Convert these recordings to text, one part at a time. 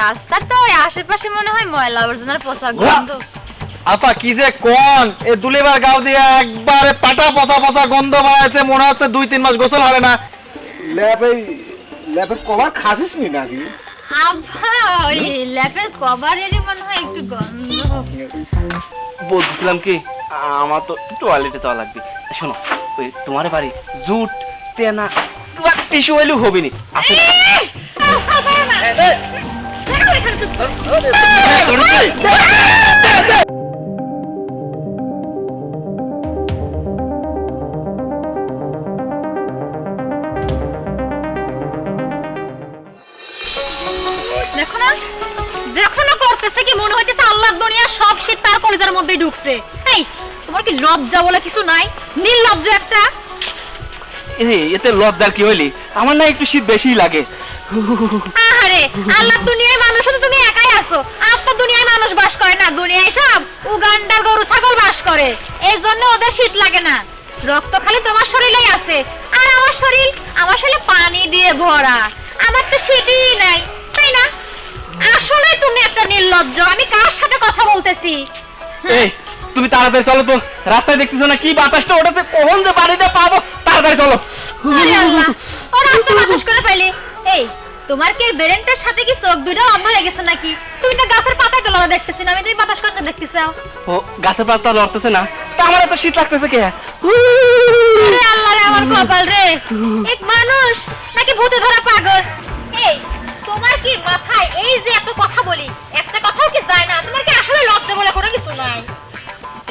রাস্তার তো ওই আশেপাশে মনে হয় ময়লা আবর্জনার পোশাক গন্ধ। আপা কি যে কোন? এ দুলিবার গাও দিয়ে একবারে পাটা পচা পচা গন্ধ বাড়াচ্ছে মনে হচ্ছে দুই তিন মাস গোসল হবে না। ল্যাপে ল্যাপের কভার খাসিস নি নাকি? আভা ওই ল্যাপের কভারেরই মনে হয় একটু গন্ধ। বলছিলাম কি আমার তো টয়লেটে যাওয়া লাগবে। শোনো ওই তোমার বাড়ি জুট তেনা টিস্যু হইলেও হবে নি আছে দেখো না দেখো না করতেছে কি মনে হইতেছে আল্লাহর দুনিয়া সব শীত তার কলেজের মধ্যেই ঢুকছে। এই তোমার কি লজ্জা বলে কিছু নাই? নির্লজ্জ একটা। এই, এতে লজ্জার কি হইলি? আমার না একটু শীত বেশিই লাগে। আহারে আল্লাহর দুনিয়ায় মানুষ তো তুমি একাই আছো। আর তো দুনিয়ায় মানুষ বাস করে না। দুনিয়ায় সব উগান্ডার গরু ছাগল বাস করে। এই জন্য ওদের শীত লাগে না। রক্ত খালি তোমার শরীরেই আছে। আর আমার শরীর আমার শরীরে পানি দিয়ে ভরা। আমার তো শীতই নাই তাই না? আসলে তুমি একটা নির্লজ্জ। আমি কার সাথে কথা বলতেছি? এই তুমি তাড়াতাড়ি চলো তো। রাস্তায় দেখতেছো না কি বাতাসটা ওটাতে কখন যে বাড়িটা পাবো তাড়াতাড়ি চলো। আল্লাহ ও রাস্তা বাতাস করে ফেলে। তোমার কি বেরেন্টার সাথে কি চোখ দুটো অন্ধ হয়ে গেছে নাকি? তুমি তো গাছের পাতায় তোলা দেখতেছি না আমি তুমি বাতাস করতে দেখতেছি ও গাছের পাতা লড়তেছে না। তা আমার এত শীত লাগতেছে কে? আরে আল্লাহ রে আমার কপাল রে। এক মানুষ নাকি ভূতে ধরা পাগল? এই তোমার কি মাথায় এই যে এত কথা বলি? একটা কথাও কি যায় না? তোমার কি আসলে লজ্জা বলে কোনো কিছু নাই?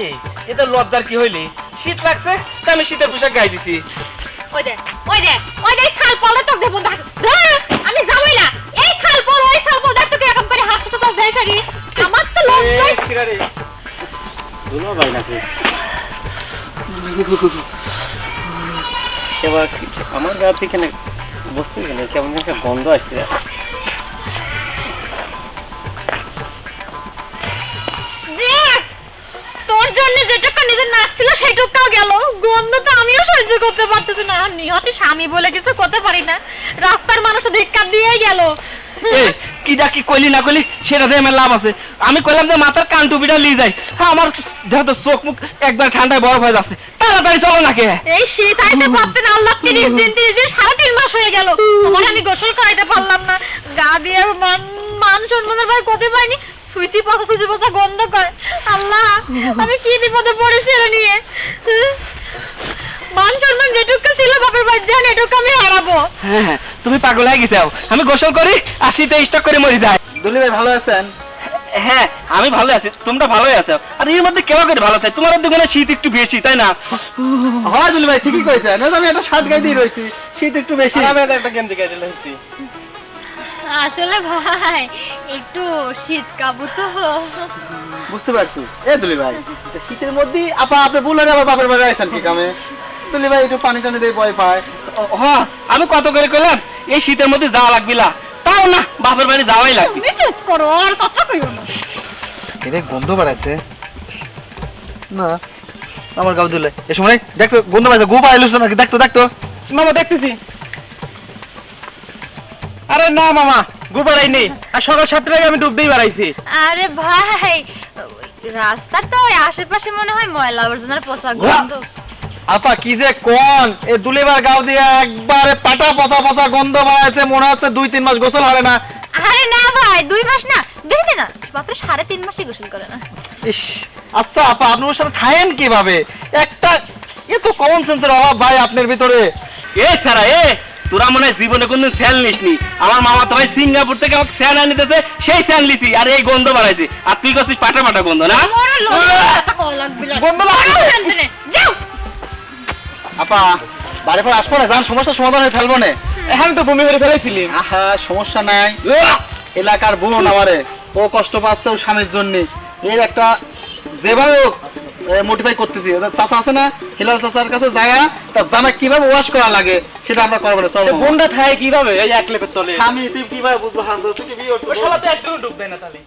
এই এটা লজ্জার কি হইলি? শীত লাগছে তা আমি শীতের পোশাক গায়ে দিছি। ওই দে ওই দে ওই দে খাল পলে তো দেবো আমার গা থেকে না বুঝতে গেলে কেমন একটা গন্ধ আসছে। তোর জন্য নিজের গন্ধ তো আমিও করতে পারতেছি না। নিহতে স্বামী বলে কিছু করতে পারি না। রাস্তার মানুষ ধিক্কার দিয়ে গেল। এই কি কইলি না কইলি সেটা দিয়ে আমার লাভ আছে। আমি কইলাম যে মাথার কান টুপিটা লিয়ে যাই হ্যাঁ আমার তো চোখ মুখ একবার ঠান্ডায় বরফ হয়ে যাচ্ছে। তাড়াতাড়ি চলো না কে এই শীত আইতে পারতে না আল্লাহ তিরিশ দিন তিরিশ দিন সাড়ে তিন মাস হয়ে গেল। তোমার আমি গোসল করাইতে পারলাম না। গা দিয়ে মান মান সম্মানের ভাই করতে পারিনি সুইসি পচা সুইসি পচা গন্ধ করে। আল্লাহ আমি কি বিপদে পড়েছি এটা নিয়ে? মান সম্মান যেটুকু ছিল বাপের বাড়ি জান এটুকু আমি হারাবো। হ্যাঁ হ্যাঁ, তুমি পাগল হয়ে গেছো। আমি গোসল করি আর শীতে স্টক করে মরি যাই দুলি ভাই ভালো আছেন? হ্যাঁ আমি ভালো আছি। তোমরা ভালোই আছো। আর এর মধ্যে কেউ করে ভালো থাকে তোমার দোকানে শীত একটু বেশি তাই না? হয় দুলি ভাই ঠিকই কইছেন। আমি একটা শার্ট গায়ে দিয়ে রয়েছি শীত একটু বেশি। আমি একটা গেঞ্জি গাইতে লাগছি আসলে ভাই একটু শীত কাবু তো। বুঝতে পারছি। এ দুলি ভাই শীতের মধ্যে আপা আপনি বললেন আবার বাপের বাড়ি আছেন কি কামে? দুলি ভাই একটু পানি টানি দিয়ে ভয় পায়। হ্যাঁ আমি কত করে কইলাম? এই শীতের মধ্যে যাওয়া লাগবে না তাও না বাপের বাড়ি যাওয়াই লাগবে। তুমি চুপ করো আর কথা কইও না। এটা গন্ধ বাড়াচ্ছে না আমার গাও দিলে। এ সময় দেখতো গন্ধ গো পাইলিস নাকি? দেখতো দেখতো মামা দেখতেছি। আরে না মামা গোপালাই নেই। আর সকাল সাতটার আগে আমি ডুব দিয়ে বেড়াইছি। আরে ভাই রাস্তার তো ওই আশেপাশে মনে হয় ময়লা আবর্জনার পোশাক গন্ধ। আপা কি যে কোন? এ দুলিবার গাও দিয়ে একবারে পাটা পচা পচা গন্ধ বাড়াচ্ছে মনে হচ্ছে দুই তিন মাস গোসল হবে না। আরে না ভাই দুই মাস না দেখলি না মাত্র সাড়ে তিন মাসই গোসল করে না। ইস আচ্ছা আপা আপনি ওর সাথে থাকেন কীভাবে? একটা এ তো কমন সেন্সের অভাব ভাই আপনার ভিতরে। এ সারা এ তোরা মনে হয় জীবনে কোনদিন স্যাল নিসনি। আমার মামা তো ভাই সিঙ্গাপুর থেকে আমাকে স্যান আনি দিতেছে সেই স্যান লিছি আর এই গন্ধ বাড়াইছি। আর তুই করছিস পাটা পাটা গন্ধ না? কও লাগবে না। আপা বাড়ি পর আসব না যান সমস্যার সমাধান হয়ে ফেলব না। এখন তো বমি করে ফেলেছিলি। আহা সমস্যা নাই। এলাকার বোন আমারে ও কষ্ট পাচ্ছে ওর স্বামীর জন্য। এর একটা যেভাবে মোটিফাই করতেছি। চাচা আছে না হিলাল চাচার কাছে যায় তার জামা কীভাবে ওয়াশ করা লাগে সেটা আমরা করব না চলো। বোনটা থাকে কীভাবে? এই এক লেপের তলে। স্বামী তুই কীভাবে বুঝব হান তুই কি বিয়ে করছিস? শালা তো একটু ডুববে না তাহলে।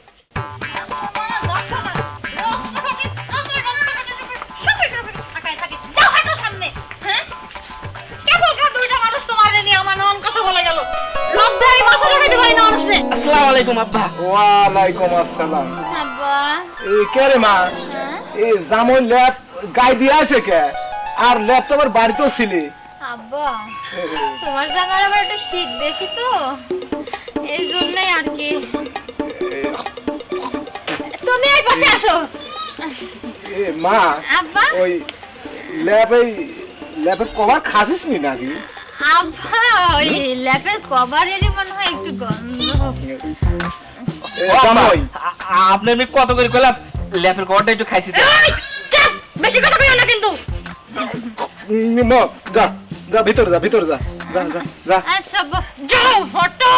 আলাইকুম আব্বা ওয়ালাইকুম আসসালাম আব্বা এই কে রে মা? হ্যাঁ? এই ল্যাপ গাই দিয়ে আছে কে? আর ল্যাপ তো আমার বাড়িতেও ছিলি। আব্বা তোমার জামার আবার একটু শীত বেশি তো। এই জন্যই আর কি। তুমি এই পাশে আসো। এ মা আব্বা। ওই ল্যাপ এই ল্যাপের কভার খাসিস নি নাকি? আব্বা ওই ল্যাপের কভারেরই মনে হয় একটু গন্ধ। আপনি আমি কত করে কইলাম? ল্যাপের কভারটা একটু খাইছি! বেশি কথা কইও না কিন্তু। উম, যা যা ভিতরে যা ভিতরে যা যা যা যা। আচ্ছা যাও হটো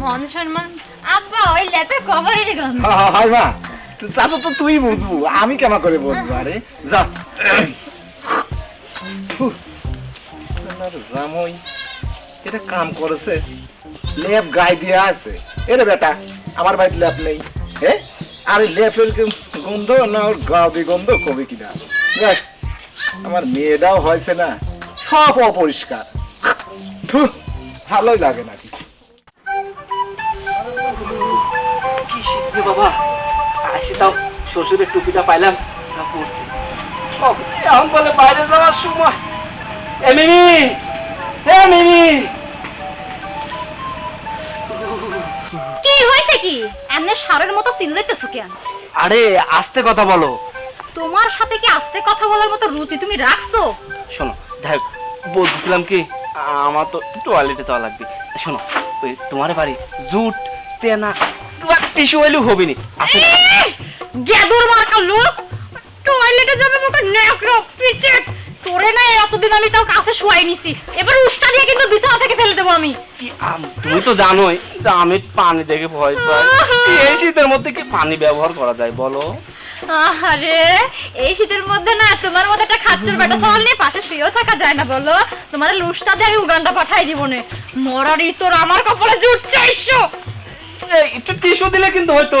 মন সম্মান। আব্বা ওই ল্যাপের কভারেরই গন্ধ। হা, হা, হাই মা তা তো তুই বুঝব আমি কেমন করে বুঝব আরে যা। জামাই এটা কাম করেছে। লেপ গায়ে দিয়ে আছে। এরে বেটা আমার বাড়িতে লেপ নেই। হ্যাঁ আর এই লেপের গন্ধ না ওর গাবি গন্ধ কবে কিনা দেখ, আমার মেয়েটাও হয়েছে না সব অপরিষ্কার। ভালোই লাগে না কিছু। কি রে বাবা? আসি তাও শ্বশুরের টুপিটা পাইলাম। এখন বলে বাইরে যাওয়ার সময়। এ মিমি! এ মিমি! কি হয়েছে কি? এমনি সারের মতো চিল্লাইতেছো কেন? আরে আস্তে কথা বলো। তোমার সাথে কি আস্তে কথা বলার মতো রুচি তুমি রাখছো? শোনো যাই হোক, বলতেছিলাম কি আমার তো টয়লেটে যাওয়া লাগবে। শোনো ওই তোমার বাড়ি জুট তেনা টিস্যু হইলেও হবে নি? গেদুর মার্কা লোক টয়লেটে যাবে মুখে নেকড়ো পিচে তোরে না এতদিন আমি তাও কাছে শুয়াই নিছি। এবার উষ্টা দিয়ে কিন্তু বিছানা থেকে ফেলে দেবো আমি। কি আম- তুমি তো জানোই যে আমি পানি দেখে ভয় পাই। এই শীতের মধ্যে কি পানি ব্যবহার করা যায় বলো? আরে এই শীতের মধ্যে না তোমার মধ্যে একটা খাচ্চর বেটা সওয়াল নিয়ে পাশে শুয়েও থাকা যায় না বলো? তোমার লুষ্টা দিয়ে আমি উগান্ডা পাঠাই দিব নে। মরারি তোর আমার কপালে জুট চাইছো একটু টিস্যু দিলে কিন্তু হয়তো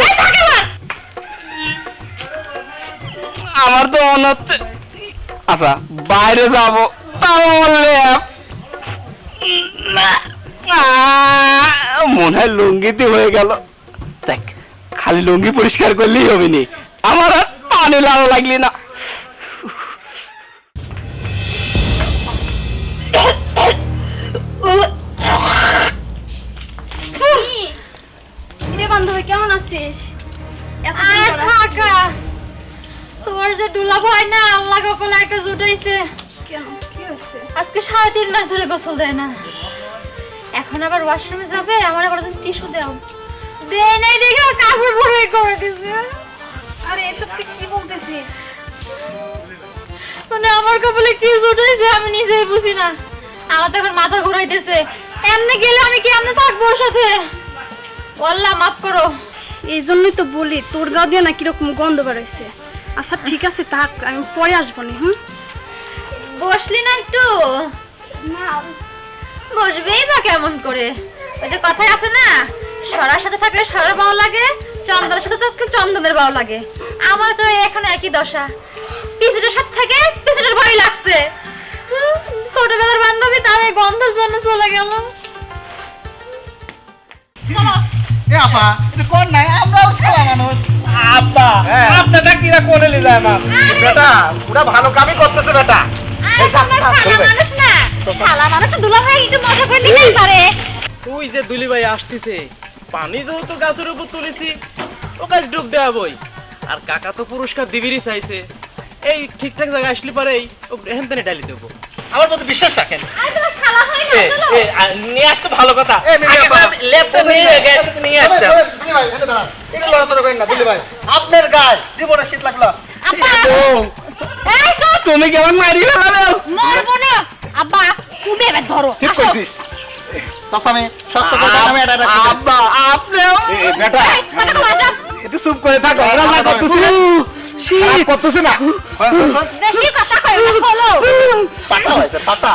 আমার তো মনে হচ্ছে আচ্ছা বাইরে যাব। বললে। না মনে হয় লুঙ্গিতে হয়ে গেল। দেখ খালি লুঙ্গি পরিষ্কার করলেই হবে নি আমার আর পানি লাল লাগলি না। বান্ধবী কেমন আছিস? তোমার যে দুলা ভয় না আল্লাহ কপালে একটা জুটাইছে কেন? কি হয়েছে আজকে সাড়ে তিন মাস ধরে গোসল দেয় না। এখন আবার ওয়াশরুমে যাবে আমার আবার টিস্যু দাও। দেয় নাই দেখে কাপড় পরে করে দিছে। আরে এসব তুই কি বলতেছিস? মানে আমার কপালে কি জুটাইছে আমি নিজেই বুঝি না। আমার তো এখন মাথা ঘুরাইতেছে। এমনি গেলে আমি কি এমনি থাকব ওর সাথে? আল্লাহ মাফ করো। এই জন্যই তো বলি তোর গা দিয়ে না কীরকম গন্ধ বেরোইছে আচ্ছা ঠিক আছে থাক আমি পরে আসব নি হুম? বসলি না একটু? না। বসবেই বা কেমন করে? ওই যে কথাই আছে না সরার সাথে থাকলে সরার ভালো লাগে চন্দনের সাথে থাকলে চন্দনের ভালো লাগে। আমার তো এখন একই দশা। পিছুটার সাথে থাকে পিছুটার ভয় লাগছে। ছোটবেলার বান্ধবী তার এই গন্ধের জন্য চলে গেল। এ আপা এটা কোন নাই আমরাও ছেলে মানুষ। আব্বা হ্যাঁ। আপনাটা কিরা করে নিলে আমার বেটা পুরা ভালো কামই করতেছে বেটা। তুই যে দুলি ভাই আসতেছে পানি যেহেতু গাছের উপর তুলেছি ও গাছ ডুব দেওয়া বই আর কাকা তো পুরস্কার দিবিরই চাইছে। এই ঠিকঠাক জায়গায় আসলে পরেই ও হেন তেনে ডালি দেবো। আমার প্রতি বিশ্বাস রাখেন। নিয়ে আসতে ভালো কথা। ল্যাপটপ নিয়ে গ্যাস নিয়ে এটা লড়াচড়া করেন না দিলি ভাই। আপনার গায়ে জীবনে শীত লাগল তুমি কেমন মারি ফেলাবে মরবো না। আব্বা তুমি এবার ধরো। ঠিক। কইছিস চাচামি কথা আমি এটা আব্বা আপনিও বেটা। চুপ করে থাকো করতেছে না। বেশি কথা কই না হলো পাতা হয়েছে পাতা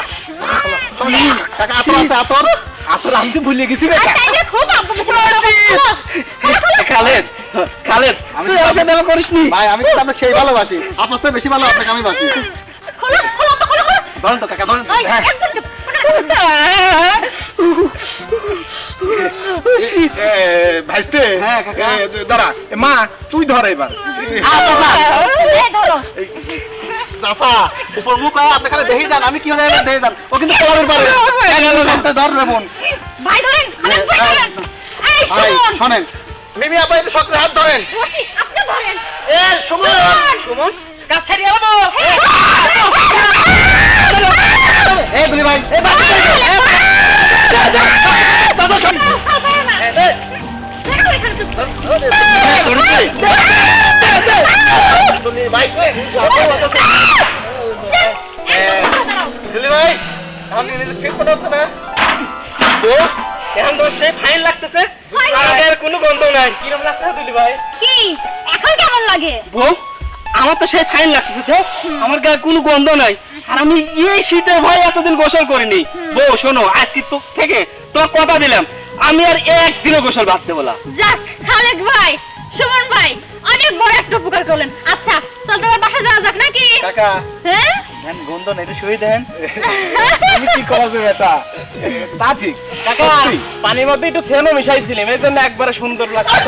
কাকা আতর আছে আতর। আসলে আমি ভুলে গেছি বেটা খুব আব্বা বেশি খালেদ খালেদ আমি আমার সাথে করিস নি ভাই আমি তো আপনাকে সেই ভালোবাসি। আপনার চেয়ে বেশি ভালো আপনাকে আমি বাসি। খোলো খোলো তো খোলো খোলো ধরেন তো কাকা ধরেন হ্যাঁ। ভাইস্তে হ্যাঁ, দাঁড়া মা তুই ধর এবার। এই উপর মুখ আপনি খালি দেখে যান আমি কি হলে দেখে যান? ও কিন্তু পড়াবেন পারে। ধর রে বোন। ভাই ধরেন ভাই শুনুন। মিমি আপা একটু শক্ত হাত ধরেন। আপনি ধরেন। এ সুমন। সুমন কাজ ছাড়িয়ে আলো কোনো গন্ধ নাই। কিরম লাগতেছে দিলি ভাই? কি? এখন কেমন লাগে? বউ আমার তো সেই ফাইন লাগতেছে তো। আমার গায়ে কোনো গন্ধ নাই। আর আমি এই শীতের ভয় এতদিন গোসল করিনি। বউ শোনো আজকে তো থেকে তোমার কথা দিলাম। আমি আর একদিনও গোসল বাঁধতে বলা যাক খালেক ভাই সুমন ভাই অনেক বড় একটা উপকার করলেন। আচ্ছা চল তোমার বাসা যাওয়া যাক নাকি? কাকা। হ্যাঁ? শুয়ে দেন। আমি কি এটা তা ঠিক কাকা পানির মধ্যে একটু সেনো মিশাইছিলাম এই জন্য একবারে সুন্দর লাগছে।